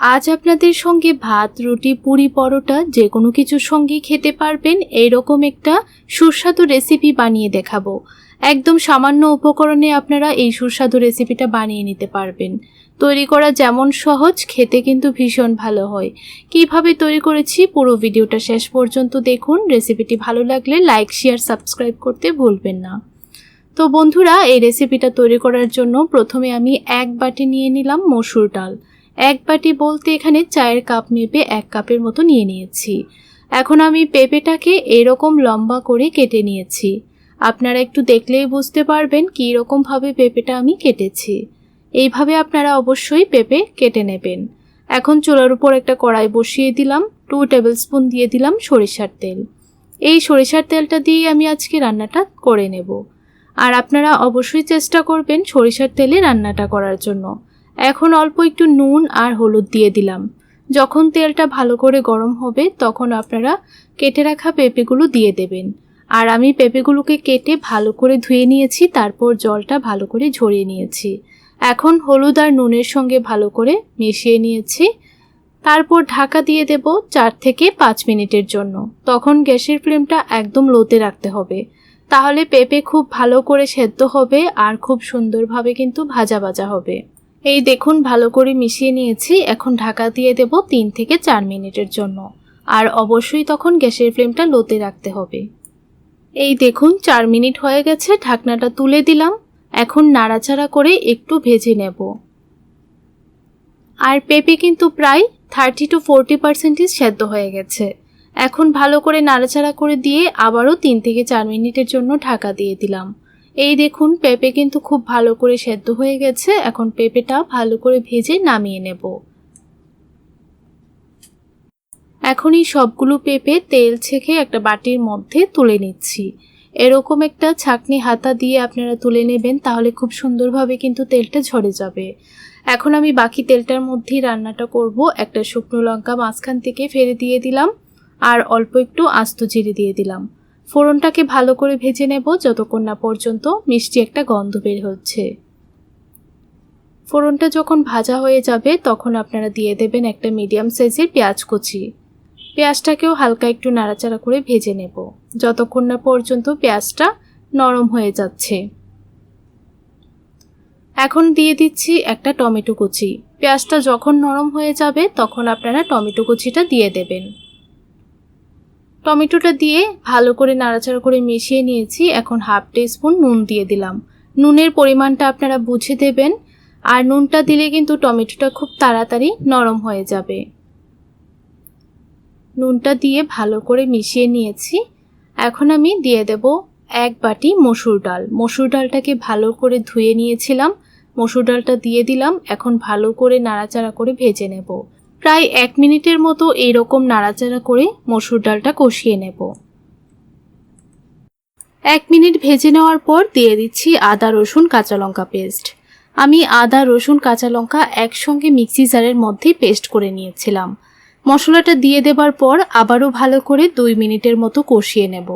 আজ আপনাদের সঙ্গে ভাত, রুটি, পুরি, পরোটা যে কোনো কিছুর সঙ্গে খেতে পারবেন। এইরকম একটা সুস্বাদু রেসিপি বানিয়ে দেখাবো। একদম সামান্য উপকরণে আপনারা এই সুস্বাদু রেসিপিটা বানিয়ে নিতে পারবেন। তৈরি করা যেমন সহজ, খেতে কিন্তু ভীষণ ভালো হয়। কীভাবে তৈরি করেছি পুরো ভিডিওটা শেষ পর্যন্ত দেখুন। রেসিপিটি ভালো লাগলে লাইক শেয়ার সাবস্ক্রাইব করতে ভুলবেন না। তো বন্ধুরা, এই রেসিপিটা তৈরি করার জন্য প্রথমে আমি এক বাটি নিয়ে নিলাম মসুর ডাল। এক বাটি বলতে এখানে চায়ের কাপ মেপে এক কাপের মতো নিয়ে নিয়েছি। এখন আমি পেঁপেটাকে এরকম লম্বা করে কেটে নিয়েছি। আপনারা একটু দেখলেই বুঝতে পারবেন কী রকমভাবে পেঁপেটা আমি কেটেছি। এইভাবে আপনারা অবশ্যই পেঁপে কেটে নেবেন। এখন চুলার উপর একটা কড়াই বসিয়ে দিলাম, টু টেবিল স্পুন দিয়ে দিলাম সরিষার তেল। এই সরিষার তেলটা দিয়েই আমি আজকে রান্নাটা করে নেব। আর আপনারা অবশ্যই চেষ্টা করবেন সরিষার তেলে রান্নাটা করার জন্য। এখন অল্প একটু নুন আর হলুদ দিয়ে দিলাম। যখন তেলটা ভালো করে গরম হবে, তখন আপনারা কেটে রাখা পেঁপেগুলো দিয়ে দেবেন। আর আমি পেঁপেগুলোকে কেটে ভালো করে ধুয়ে নিয়েছি, তারপর জলটা ভালো করে ঝরিয়ে নিয়েছি। এখন হলুদ আর নুনের সঙ্গে ভালো করে মিশিয়ে নিয়েছি। তারপর ঢাকা দিয়ে দেব চার থেকে পাঁচ মিনিটের জন্য। তখন গ্যাসের ফ্লেমটা একদম লোতে রাখতে হবে। তাহলে পেঁপে খুব ভালো করে সেদ্ধ হবে আর খুব সুন্দরভাবে কিন্তু ভাজা ভাজা হবে। এই দেখুন, ভালো করে মিশিয়ে নিয়েছি। এখন ঢাকা দিয়ে দেব তিন থেকে চার মিনিটের জন্য। আর অবশ্যই তখন গ্যাসের ফ্লেমটা লোতে রাখতে হবে। এই দেখুন, চার মিনিট হয়ে গেছে, ঢাকনাটা তুলে দিলাম। এখন নাড়াচাড়া করে একটু ভেজে নেব। আর পেঁপে কিন্তু প্রায় থার্টি টু ফোরটি পার্সেন্টেজ সেদ্ধ হয়ে গেছে। এখন ভালো করে নাড়াচাড়া করে দিয়ে আবারও তিন থেকে চার মিনিটের জন্য ঢাকা দিয়ে দিলাম। এই দেখুন, পেঁপে কিন্তু খুব ভালো করে সেদ্ধ হয়ে গেছে। এখন পেঁপেটা ভালো করে ভেজে নামিয়ে নেব। এখন এই সবগুলো পেঁপে তেল ছেঁকে একটা বাটির মধ্যে তুলে নিচ্ছি। এরকম একটা ছাকনি হাতা দিয়ে আপনারা তুলে নেবেন, তাহলে খুব সুন্দরভাবে কিন্তু তেলটা ঝরে যাবে। এখন আমি বাকি তেলটার মধ্যেই রান্নাটা করব। একটা শুকনো লঙ্কা মাঝখান থেকে ফেলে দিয়ে দিলাম, আর অল্প একটু আস্ত জিরে দিয়ে দিলাম। ফোড়নটাকে ভালো করে ভেজে নেব যতক্ষণ না পর্যন্ত মিষ্টি একটা গন্ধ বের হচ্ছে। ফোড়নটা যখন ভাজা হয়ে যাবে, তখন আপনারা দিয়ে দেবেন একটা মিডিয়াম সাইজের পেঁয়াজ কুচি। পেঁয়াজটাকেও হালকা একটু নাড়াচাড়া করে ভেজে নেব। যতক্ষণ না পর্যন্ত পেঁয়াজটা নরম হয়ে যাচ্ছে। এখন দিয়ে দিচ্ছি একটা টমেটো কুচি। পেঁয়াজটা যখন নরম হয়ে যাবে, তখন আপনারা টমেটো কুচিটা দিয়ে দেবেন। টমেটোটা দিয়ে ভালো করে নাড়াচাড়া করে মিশিয়ে নিয়েছি। এখন হাফ স্পুন নুন দিয়ে দিলাম। নুনের পরিমাণটা আপনারা বুঝে দেবেন। আর নুনটা দিলে কিন্তু টমেটোটা খুব তাড়াতাড়ি নরম হয়ে যাবে। নুনটা দিয়ে ভালো করে মিশিয়ে নিয়েছি। এখন আমি দিয়ে দেব এক বাটি মসুর ডাল। মসুর ডালটাকে ভালো করে ধুয়ে নিয়েছিলাম। মসুর ডালটা দিয়ে দিলাম। এখন ভালো করে নাড়াচাড়া করে ভেজে নেব। প্রায় এক মিনিটের মতো এইরকম নাড়াচাড়া করে মসুর ডালটা কষিয়ে নেব। এক মিনিট ভেজে নেওয়ার পর দিয়ে দিচ্ছি আদা, রসুন, কাঁচা লঙ্কা পেস্ট। আমি আদা, রসুন, কাঁচা লঙ্কা একসঙ্গে মিক্সি জারের মধ্যেই পেস্ট করে নিয়েছিলাম। মশলাটা দিয়ে দেবার পর আবারও ভালো করে দুই মিনিটের মতো কষিয়ে নেব।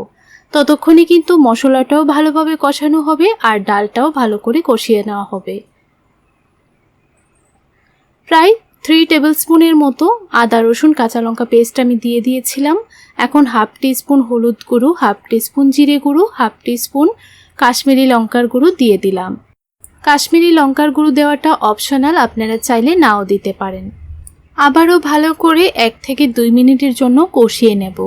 ততক্ষণে কিন্তু মশলাটাও ভালোভাবে কষানো হবে আর ডালটাও ভালো করে কষিয়ে নেওয়া হবে। প্রায় থ্রি টেবিল স্পুনের মতো আদা, রসুন, কাঁচা লঙ্কা পেস্ট আমি দিয়ে দিয়েছিলাম। এখন হাফ স্পুন হলুদ গুঁড়ো হাফ স্পুন জিরে গুঁড়ো হাফ স্পুন কাশ্মীরি লঙ্কার গুঁড়ো দিয়ে দিলাম। কাশ্মীরি লঙ্কার গুঁড়ো দেওয়াটা অপশনাল আপনারা চাইলে নাও দিতে পারেন। আবারও ভালো করে এক থেকে দুই মিনিটের জন্য কষিয়ে নেব।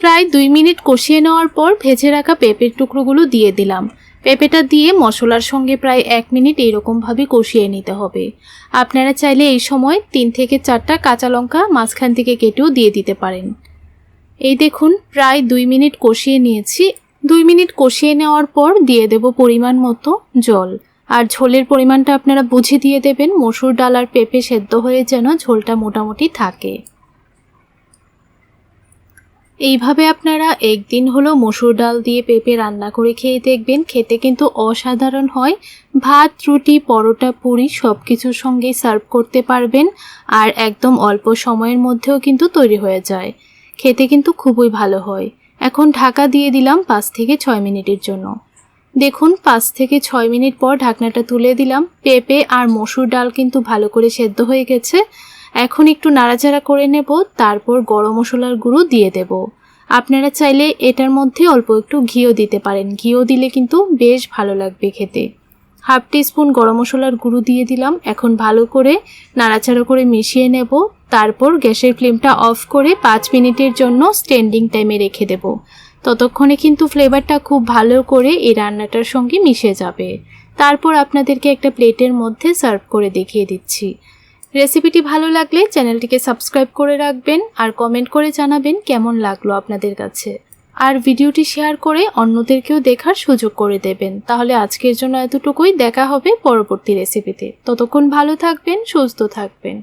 প্রায় দুই মিনিট কষিয়ে নেওয়ার পর ভেজে রাখা পেঁপের টুকরোগুলো দিয়ে দিলাম। পেঁপেটা দিয়ে মশলার সঙ্গে প্রায় এক মিনিট এইরকমভাবে কষিয়ে নিতে হবে। আপনারা চাইলে এই সময় তিন থেকে চারটা কাঁচা লঙ্কা মাঝখান থেকে কেটেও দিয়ে দিতে পারেন। এই দেখুন, প্রায় দুই মিনিট কষিয়ে নিয়েছি। দুই মিনিট কষিয়ে নেওয়ার পর দিয়ে দেব পরিমাণ মতো জল। আর ঝোলের পরিমাণটা আপনারা বুঝে দিয়ে দেবেন, মসুর ডাল আর পেঁপে সেদ্ধ হয়ে যেন ঝোলটা মোটামুটি থাকে। এইভাবে আপনারা একদিন হলো মসুর ডাল দিয়ে পেঁপে রান্না করে খেয়ে দেখবেন, খেতে কিন্তু অসাধারণ হয়। ভাত, রুটি, পরোটা, পুরি সব কিছুর সঙ্গেই সার্ভ করতে পারবেন আর একদম অল্প সময়ের মধ্যেও কিন্তু তৈরি হয়ে যায়। খেতে কিন্তু খুবই ভালো হয়। এখন ঢাকা দিয়ে দিলাম পাঁচ থেকে ছয় মিনিটের জন্য। দেখুন, পাঁচ থেকে ছয় মিনিট পর ঢাকনাটা তুলে দিলাম। পেঁপে আর মসুর ডাল কিন্তু ভালো করে সেদ্ধ হয়ে গেছে। এখন একটু নাড়াচাড়া করে নেব, তারপর গরম মশলার গুঁড়ো দিয়ে দেব। আপনারা চাইলে এটার মধ্যে অল্প একটু ঘিও দিতে পারেন। ঘিও দিলে কিন্তু বেশ ভালো লাগবে খেতে। হাফ টিস্পুন গরম মশলার গুঁড়ো দিয়ে দিলাম। এখন ভালো করে নাড়াচাড়া করে মিশিয়ে নেব। তারপর গ্যাসের ফ্লেমটা অফ করে পাঁচ মিনিটের জন্য স্ট্যান্ডিং টাইমে রেখে দেব। ততক্ষণে কিন্তু ফ্লেভারটা খুব ভালো করে এই রান্নাটার সঙ্গে মিশে যাবে। তারপর আপনাদেরকে একটা প্লেটের মধ্যে সার্ভ করে দেখিয়ে দিচ্ছি। রেসিপিটি ভালো লাগলে চ্যানেলটিকে সাবস্ক্রাইব করে রাখবেন আর কমেন্ট করে জানাবেন কেমন লাগল আপনাদের কাছে। আর ভিডিওটি শেয়ার করে অন্যদেরকেও দেখার সুযোগ করে দেবেন। তাহলে আজকের জন্য এতটুকুই। দেখা হবে পরবর্তী রেসিপিতে। ততক্ষণ ভালো থাকবেন, সুস্থ থাকবেন।